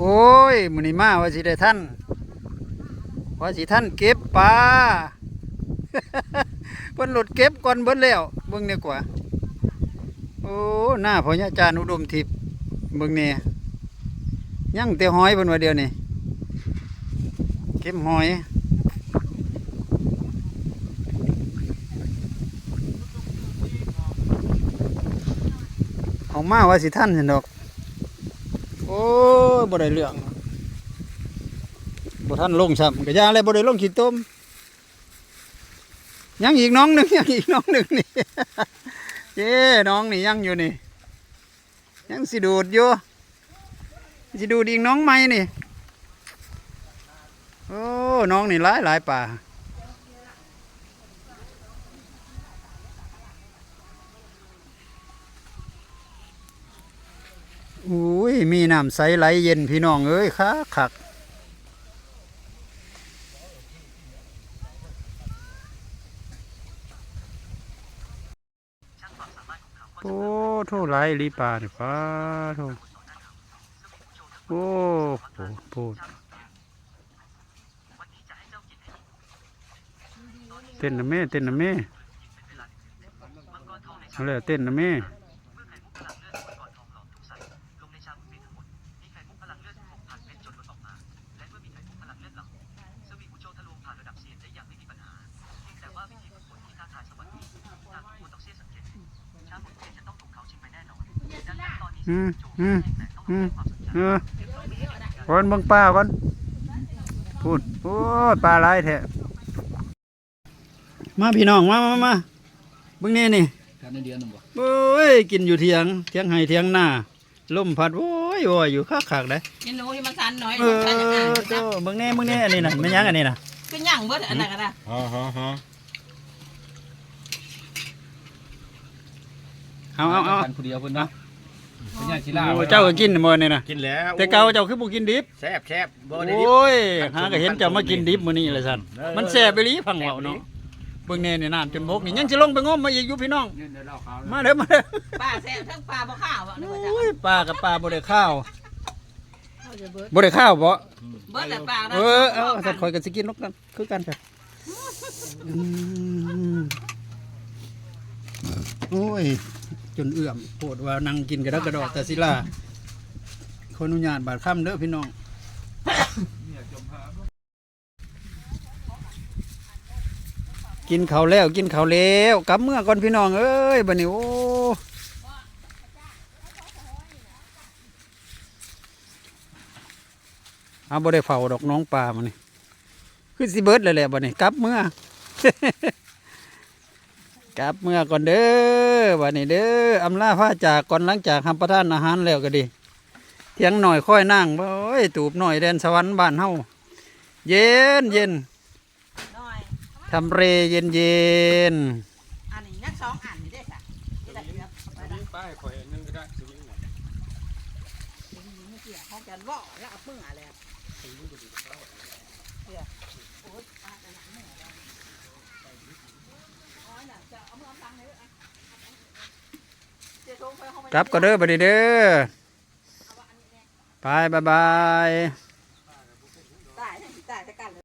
โอ้ยมือนี้มาว่าสิได้ท่านว่าสิท่านเก็บปลาเพิ่นหลุดเก็บก่อนเบิดแล้วเบิ่งเนี่กว่า โอ้หน้าพ่ออาจารย์อุดมทิพย์เบิ่งเนี่ยยังแต่หอยเพิ่นว่าเดียวนี่เก็บหอยเอามาว่าสิท่านเห็นดอก โอ้ยบ่ได้เรื่องบ่ท่านลงซ้ำกะยาเลยบ่ได้ลงขี้ต้มยังอีกน้องหนึ่งยังอีกน้องหนึ่งนี่เจ้น้องนี่ยังอยู่นี่ ยังสิดูดอยู่สิดูดอีกน้องใหม่นี่ โอ้ น้องนี่หลายหลายป่า อุ้ยมีน้ำใสไหลเย็นพี่น้องเอ้ยคักคักโอ้โทษไหลลีปลาเนี่ยป้าโทษโอ้โหโพดเต้นนะแม่เต้นนะแม่เอาเลยเต้นนะแม่ อืมอืมอืมเออก่อนเบิ่งปลาก่อนพูดโอ้ยปลาหลายแท้มาพี่น้องมามามาเบิ่งนี่นี่การในเดือนหนึ่งบ่โอ้ยกินอยู่เถียงเถียงไห้เถียงหน้าลมพัดโอ้ยโอ้ยอยู่คักคักๆเลยกินหนูที่มันสันหน่อยเอมันสันอย่างนั้นอเจ้าเบิ่งแน่เบิ่งแน่อันนี้น่ะไม่ยังอันนี้น่ะเป็นย่งเบิดอันนั้นกันนะฮะฮะฮะเอาเอาเอาคนเดียวเพิ่นเนาะ เป็นย่างชิลาโอ้เจ้าก็กินบ่นี่น่ะกินแล้วแต่เก่าเจ้าคือบ่กินดิบแซ่บแซ่บบ่โอได้ดิบ้ยหาก็เห็นเจ้ามากินดิบมื้อนี้เลยสั่นเออมันแซ่บไปลีพังเว้าเนาะเบิ่งแน่นี่น้ำจนบกนี่ยังสิลงไปงมมาอีกอยู่พี่น้องเนี่ยเดี๋ยวเล่าข่าวมาเด้อมาเด้อปลาแซ่บทั้งปลาบ่ข้าวอะนึกว่าจะโอ้ยปลากับปลาบ่ได้ข้าวบ่ได้ข้าวบ่เบิดแต่ปลานะเออเอาสัตว์ข่อยก็สิกินนกกันคือกันครับอืมโอ้ย จนเอื้อมโปวดว่านั่งกินกระดกกระดอกแต่สิล่ะขออนุญาตบาดค่ำเด้อพี่น้องกินข้าวแล้วกินข้าวแล้วกลับเมื่อก่อนพี่น้องเอ้ยบัดนี้โอ้เอาบ่ได้เฝ้าดอกน้องปลามันนี่คือสิเบิร์ดเลยแหละบัดนี้กลับเมื่อ กลับเมื่อก่อนเด้อบัดนี้เด้ออำลาพระจากก่อนหลังจากทำประทานอาหารแล้วก็ดี เที่ยงหน่อยค่อยนั่งโอ้ยตูบหน่อยแดนสวรรค์บ้านเฮาเย็นเย็นน้อยทำเรเย็นเย็นอันนี้นักสองอันนี่ได้ค่ะนี่ได้ครับไปได้ป้ายข่อยนึงก็ได้สวิงน่ะไม่เกี่ยวเขาจะบ่อแล้วเอาปึ้งอะไรเกี่ยวโอ้ยปลาจะหนักเมื่อไรอ๋อน่ะจะเอามือเอาตังค์เลยอะเจ๊ทงไปห้องไป กลับก็เด้อบัดนี้เด้อไปบายบาย